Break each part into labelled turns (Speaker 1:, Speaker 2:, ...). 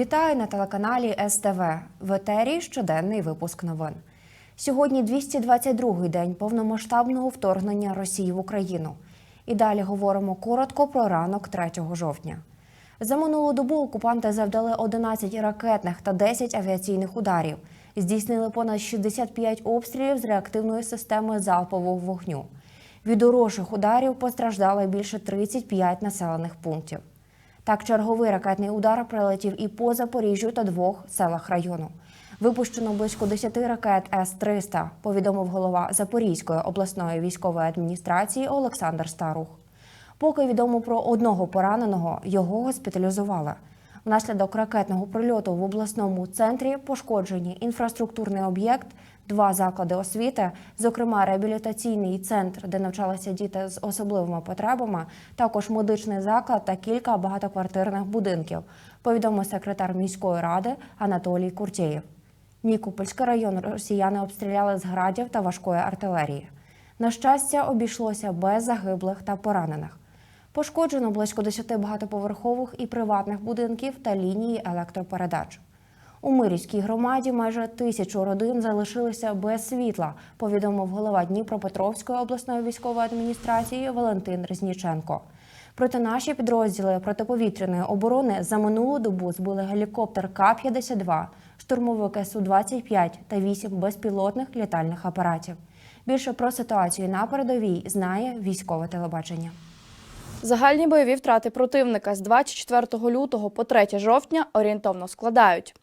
Speaker 1: Вітаю на телеканалі СТВ. В етері щоденний випуск новин. Сьогодні 222-й день повномасштабного вторгнення Росії в Україну. І далі говоримо коротко про ранок 3 жовтня. За минулу добу окупанти завдали 11 ракетних та 10 авіаційних ударів. Здійснили понад 65 обстрілів з реактивної системи залпового вогню. Від урожих ударів постраждали більше 35 населених пунктів. Так, черговий ракетний удар прилетів і по Запоріжжю та двох селах району. Випущено близько 10 ракет С-300, повідомив голова Запорізької обласної військової адміністрації Олександр Старух. Поки відомо про одного пораненого, його госпіталізували. Внаслідок ракетного прильоту в обласному центрі пошкоджені інфраструктурний об'єкт, два заклади освіти, зокрема реабілітаційний центр, де навчалися діти з особливими потребами, також медичний заклад та кілька багатоквартирних будинків, повідомив секретар міської ради Анатолій Куртєєв. Нікопольський район росіяни обстріляли з градів та важкої артилерії. На щастя, обійшлося без загиблих та поранених. Пошкоджено близько 10 багатоповерхових і приватних будинків та лінії електропередач. У Мирівській громаді майже тисячу родин залишилися без світла, повідомив голова Дніпропетровської обласної військової адміністрації Валентин Резніченко. Проте наші підрозділи протиповітряної оборони за минулу добу збили гелікоптер К-52, штурмовик Су-25 та 8 безпілотних літальних апаратів. Більше про ситуацію на передовій знає військове телебачення.
Speaker 2: Загальні бойові втрати противника з 24 лютого по 3 жовтня орієнтовно складають.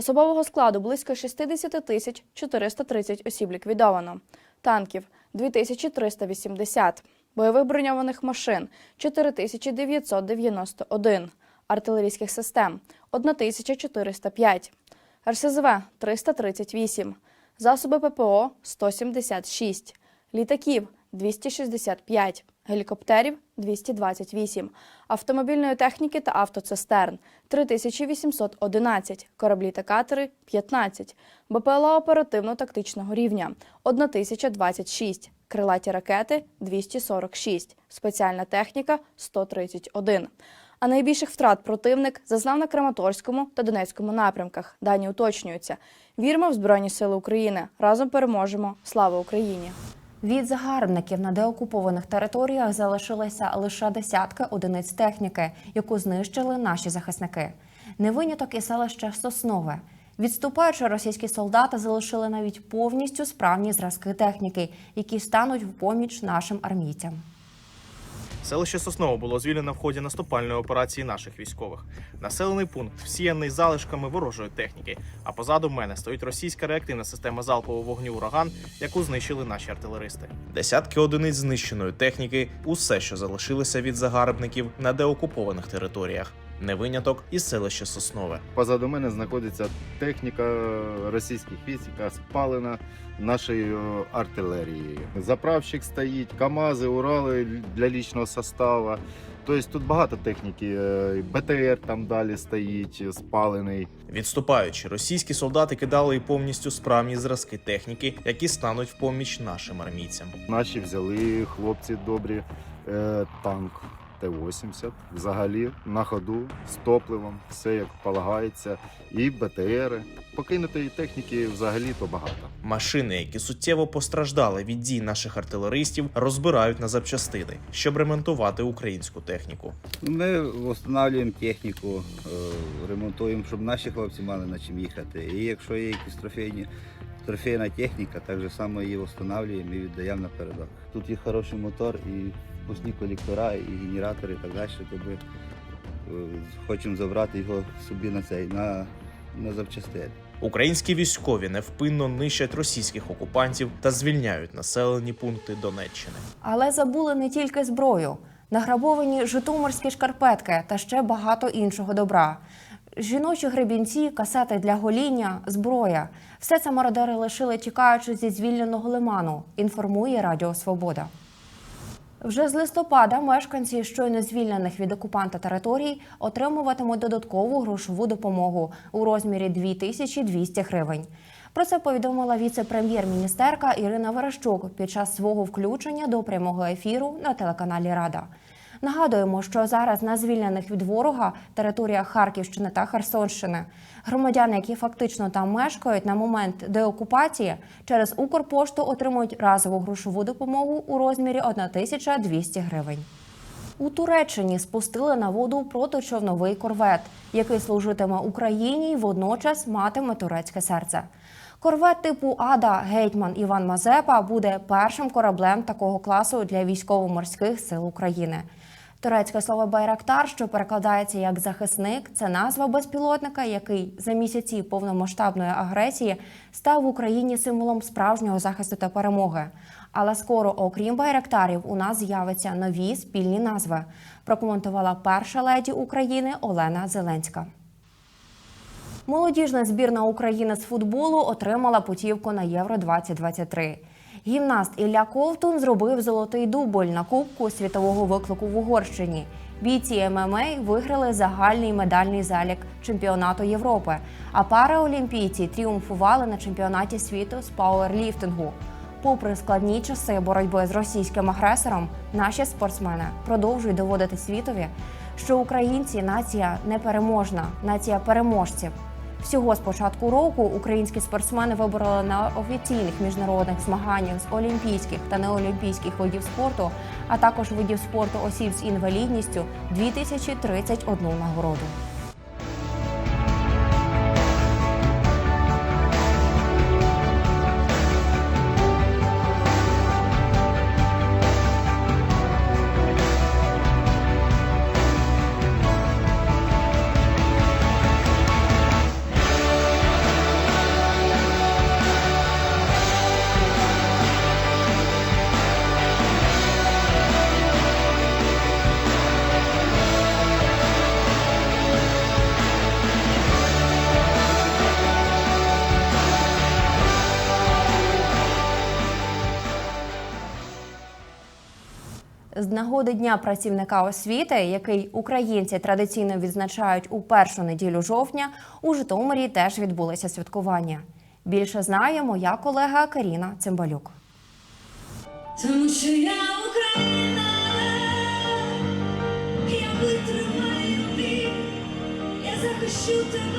Speaker 2: Особового складу близько 60 тисяч 430 осіб ліквідовано, танків 2380, бойових броньованих машин 4991, артилерійських систем 1405, РСЗВ 338, засоби ППО 176, літаків 265, гелікоптерів 228, автомобільної техніки та автоцистерн 3811, кораблі та катери 15, БПЛА оперативно-тактичного рівня 1026, крилаті ракети 246, спеціальна техніка 131. А найбільших втрат противник зазнав на Краматорському та Донецькому напрямках. Дані уточнюються. Віримо в Збройні Сили України. Разом переможемо. Слава Україні!
Speaker 1: Від загарбників на деокупованих територіях залишилися лише десятки одиниць техніки, яку знищили наші захисники. Не виняток і селище Соснове. Відступаючи, російські солдати залишили навіть повністю справні зразки техніки, які стануть в поміч нашим армійцям.
Speaker 3: Селище Сосново було звільнено в ході наступальної операції наших військових. Населений пункт всіяний залишками ворожої техніки. А позаду мене стоїть російська реактивна система залпового вогню ураган, яку знищили наші артилеристи. Десятки одиниць знищеної техніки усе, що залишилося від загарбників на деокупованих територіях. Не виняток і селище Соснове.
Speaker 4: Позаду мене знаходиться техніка російських військ, яка спалена нашою артилерією. Заправщик стоїть, КАМАЗи, Урали для лічного составу. Тобто тут багато техніки, е, БТР там далі стоїть, спалений.
Speaker 3: Відступаючи, російські солдати кидали і повністю справні зразки техніки, які стануть в поміч нашим армійцям.
Speaker 4: Наші взяли хлопці добрі е, танк Т-80 взагалі на ходу з топливом, все як полагається, і БТРи. Покинутої техніки взагалі то багато.
Speaker 3: Машини, які суттєво постраждали від дій наших артилеристів, розбирають на запчастини, щоб ремонтувати українську техніку.
Speaker 5: Ми встановлюємо техніку, е, ремонтуємо, щоб наші хлопці мали на чим їхати. І якщо є якісь трофейні, трофейна техніка, так же само її встановлюємо і віддаємо напередок. Тут є хороший мотор і пусті колектора, і генератори, і так далі. Тобто е, хочемо забрати його собі на цей на, на запчастини.
Speaker 3: Українські військові невпинно нищать російських окупантів та звільняють населені пункти Донеччини.
Speaker 1: Але забули не тільки зброю, награбовані житомирські шкарпетки та ще багато іншого добра. Жіночі гребінці, касети для гоління, зброя все це мародери лишили, тікаючи зі звільненого лиману. Інформує Радіо Свобода. Вже з листопада мешканці щойно звільнених від окупанта територій отримуватимуть додаткову грошову допомогу у розмірі 2200 гривень. Про це повідомила віце-прем'єр-міністерка Ірина Верещук під час свого включення до прямого ефіру на телеканалі Рада. Нагадуємо, що зараз на звільнених від ворога територіях Харківщини та Херсонщини громадяни, які фактично там мешкають на момент деокупації, через Укрпошту отримують разову грошову допомогу у розмірі 1200 гривень. У Туреччині спустили на воду протичовновий корвет, який служитиме Україні і водночас матиме турецьке серце. Корвет типу Ада Гетьман Іван Мазепа буде першим кораблем такого класу для військово-морських сил України. Турецьке слово Байрактар, що перекладається як захисник, це назва безпілотника, який за місяці повномасштабної агресії став в Україні символом справжнього захисту та перемоги. Але скоро, окрім байрактарів, у нас з'являться нові спільні назви. Прокоментувала перша леді України Олена Зеленська. Молодіжна збірна України з футболу отримала путівку на Євро 2023. Гімнаст Ілля Ковтун зробив золотий дубль на Кубку світового виклику в Угорщині. Бійці ММА виграли загальний медальний залік чемпіонату Європи, а параолімпійці тріумфували на чемпіонаті світу з пауерліфтингу. Попри складні часи боротьби з російським агресором, наші спортсмени продовжують доводити світові, що українці нація непереможна, нація переможців. Всього з початку року українські спортсмени вибороли на офіційних міжнародних змаганнях з олімпійських та неолімпійських видів спорту, а також видів спорту осіб з інвалідністю 2031 нагороду. З нагоди Дня працівника освіти, який українці традиційно відзначають у першу неділю жовтня, у Житомирі теж відбулися святкування. Більше знає моя колега Каріна Цимбалюк.
Speaker 6: Тому що я Україна, я витримаю бій, я захищу тебе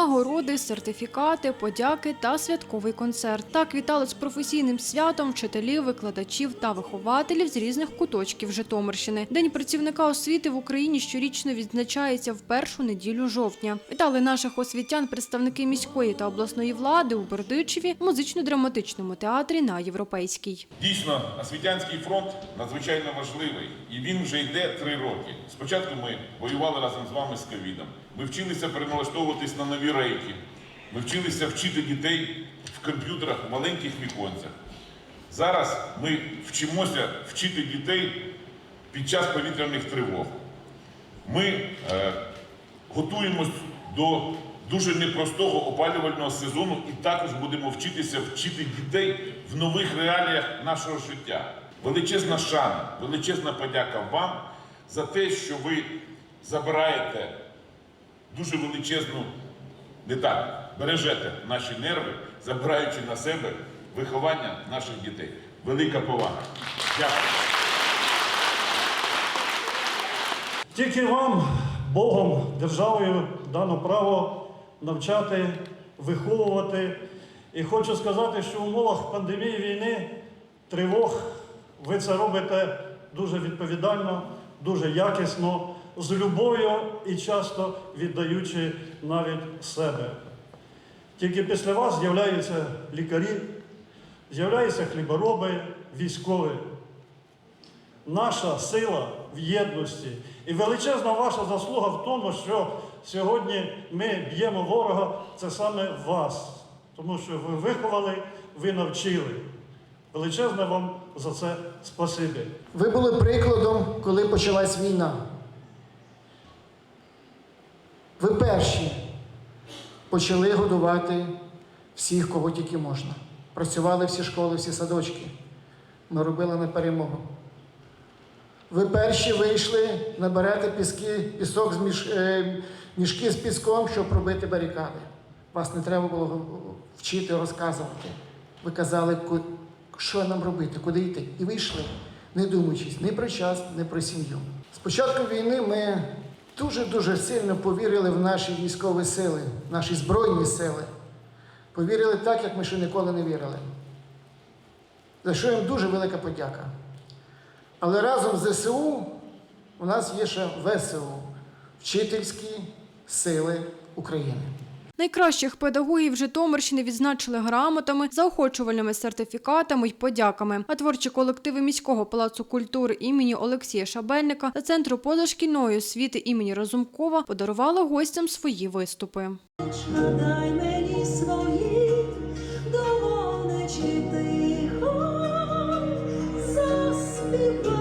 Speaker 7: Нагороди, сертифікати, подяки та святковий концерт. Так вітали з професійним святом вчителів, викладачів та вихователів з різних куточків Житомирщини. День працівника освіти в Україні щорічно відзначається в першу неділю жовтня. Вітали наших освітян представники міської та обласної влади у Бердичеві, музично-драматичному театрі на Європейській.
Speaker 8: Дійсно, освітянський фронт надзвичайно важливий, і він вже йде три роки. Спочатку ми воювали разом з вами з ковідом. Ми вчилися переналаштовуватись на нові рейки. Ми вчилися вчити дітей в комп'ютерах в маленьких віконцях. Зараз ми вчимося вчити дітей під час повітряних тривог. Ми е, готуємось до дуже непростого опалювального сезону і також будемо вчитися вчити дітей в нових реаліях нашого життя. Величезна шана, величезна подяка вам за те, що ви забираєте дуже величезну, не так, бережете наші нерви, забираючи на себе виховання наших дітей. Велика повага. Дякую.
Speaker 9: Тільки вам, Богом, державою дано право навчати, виховувати. І хочу сказати, що в умовах пандемії війни, тривог, ви це робите дуже відповідально, дуже якісно, з любов'ю і часто віддаючи навіть себе. Тільки після вас з'являються лікарі, з'являються хлібороби, військові наша сила в єдності. І величезна ваша заслуга в тому, що сьогодні ми б'ємо ворога, це саме вас. Тому що ви виховали, ви навчили. Величезне вам за це спасибі.
Speaker 10: Ви були прикладом, коли почалась війна. Ви перші почали годувати всіх, кого тільки можна. Працювали всі школи, всі садочки. Ми робили на перемогу. Ви перші вийшли, наберете піски, пісок з між, е, мішки з піском, щоб робити барикади. Вас не треба було вчити, розказувати. Ви казали, що нам робити, куди йти. І вийшли, не думаючись ні про час, ні про сім'ю. З початку війни ми дуже-дуже сильно повірили в наші військові сили, наші збройні сили. Повірили так, як ми ще ніколи не вірили. За що їм дуже велика подяка. Але разом з ЗСУ у нас є ще ВСУ вчительські сили України.
Speaker 7: Найкращих педагогів Житомирщини відзначили грамотами, заохочувальними сертифікатами й подяками. А творчі колективи міського палацу культури імені Олексія Шабельника та центру позашкільної освіти імені Разумкова подарували гостям свої виступи.
Speaker 6: Дай мені свої долонечі тихо заспіваю.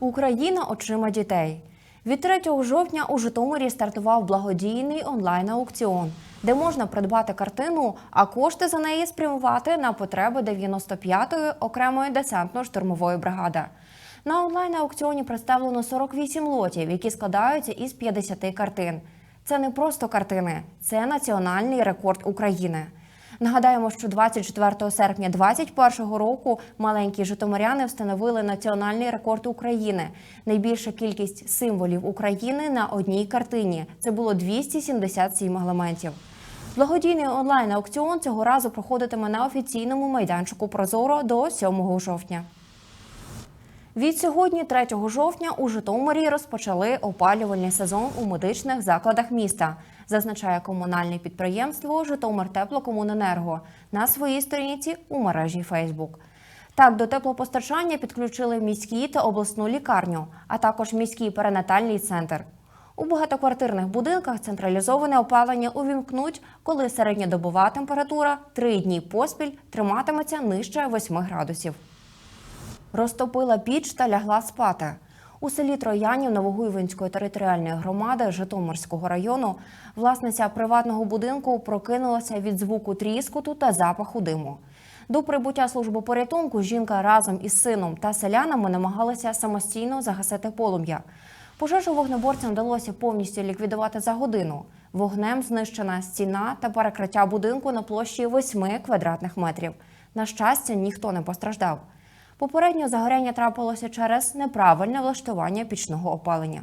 Speaker 1: Україна очима дітей. Від 3 жовтня у Житомирі стартував благодійний онлайн-аукціон, де можна придбати картину, а кошти за неї спрямувати на потреби 95-ї окремої десантно-штурмової бригади. На онлайн-аукціоні представлено 48 лотів, які складаються із 50 картин. Це не просто картини, це національний рекорд України. Нагадаємо, що 24 серпня 2021 року маленькі житомиряни встановили національний рекорд України. Найбільша кількість символів України на одній картині. Це було 277 елементів. Благодійний онлайн-аукціон цього разу проходитиме на офіційному майданчику Прозоро до 7 жовтня. Від сьогодні, 3 жовтня, у Житомирі розпочали опалювальний сезон у медичних закладах міста, зазначає комунальне підприємство Житомир Теплокомуненерго на своїй сторінці у мережі Фейсбук. Так, до теплопостачання підключили міські та обласну лікарню, а також міський перинатальний центр. У багатоквартирних будинках централізоване опалення увімкнуть, коли середньодобова температура три дні поспіль триматиметься нижче 8 градусів. Розтопила піч та лягла спати. У селі Троянів Новогуйвинської територіальної громади Житомирського району власниця приватного будинку прокинулася від звуку тріскоту та запаху диму. До прибуття служби порятунку жінка разом із сином та селянами намагалася самостійно загасити полум'я. Пожежу вогнеборцям вдалося повністю ліквідувати за годину. Вогнем знищена стіна та перекриття будинку на площі 8 квадратних метрів. На щастя, ніхто не постраждав. Попередньо загоряння трапилося через неправильне влаштування пічного опалення.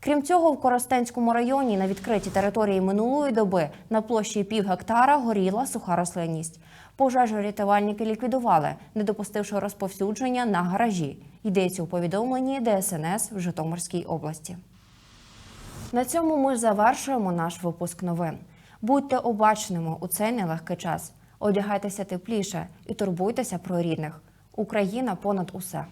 Speaker 1: Крім цього, в Коростенському районі на відкритій території минулої доби на площі пів гектара горіла суха рослинність. Пожежу рятувальники ліквідували, не допустивши розповсюдження на гаражі. Йдеться у повідомленні ДСНС в Житомирській області. На цьому ми завершуємо наш випуск новин. Будьте обачними у цей нелегкий час. Одягайтеся тепліше і турбуйтеся про рідних. Україна понад усе.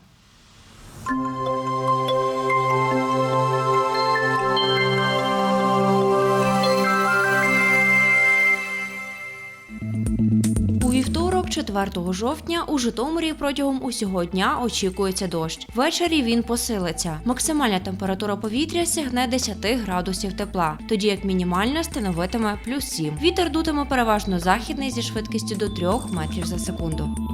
Speaker 1: У вівторок, 4 жовтня, у Житомирі протягом усього дня очікується дощ. Ввечері він посилиться. Максимальна температура повітря сягне 10 градусів тепла, тоді як мінімальна становитиме плюс 7. Вітер дутиме переважно західний зі швидкістю до 3 метрів за секунду.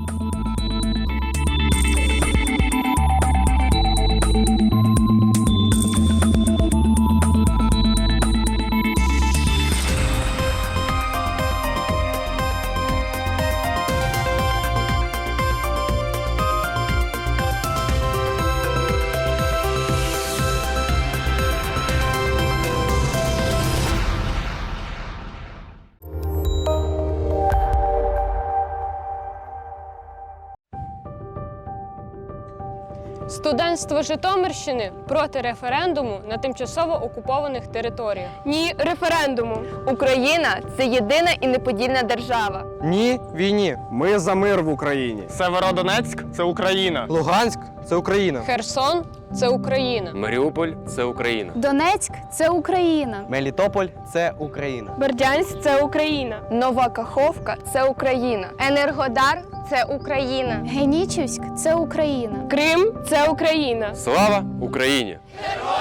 Speaker 11: Студентство Житомирщини проти референдуму на тимчасово окупованих територіях. Ні референдуму.
Speaker 12: Україна це єдина і неподільна держава.
Speaker 13: Ні, війні. Ми за мир в Україні.
Speaker 3: Северодонецьк це Україна.
Speaker 13: Луганськ це Україна.
Speaker 11: Херсон це Україна.
Speaker 13: Маріуполь це Україна.
Speaker 12: Донецьк це Україна.
Speaker 13: Мелітополь це Україна.
Speaker 11: Бердянськ це Україна.
Speaker 12: Нова Каховка це Україна. Енергодар це Україна. Генічівськ це Україна.
Speaker 11: Крим це Україна.
Speaker 13: Слава Україні!
Speaker 11: Героям